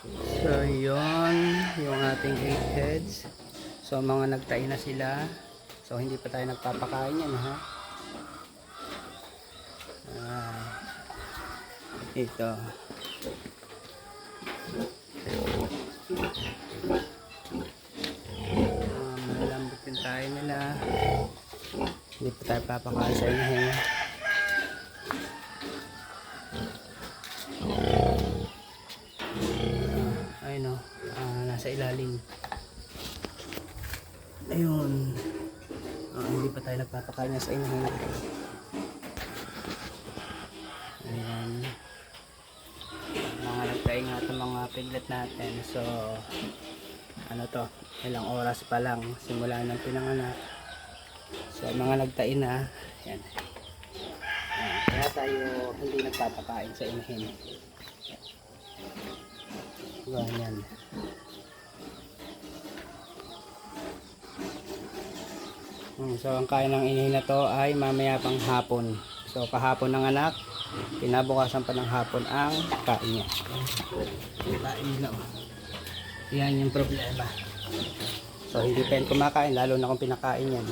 So, yun, yung ating 8 heads. So, mga nagtayo na sila. So, hindi pa tayo nagpapakain yan, ha? Ah, ito. Ah, malalambot din tayo nila. Hindi pa tayo papakain sa inyo. ayun nasa ilalim. Ayun. Ah, hindi pa tayo nagpapakain sa inyo. Ayan. Mga nagtaing nga itong mga piglet natin. So, ano to, ilang oras pa lang simula ng pinanganak. So, mga nagtain na, yan. Ayan. Kaya tayo hindi nagpapakain sa inyo. Ganyan. So ang kain ng inihin na to ay mamaya pang hapon. So kahapon ng anak, pinabukasan pa ng hapon ang kain niya. Yan yung problema. So hindi pa yan kumakain lalo na kung pinakain yan.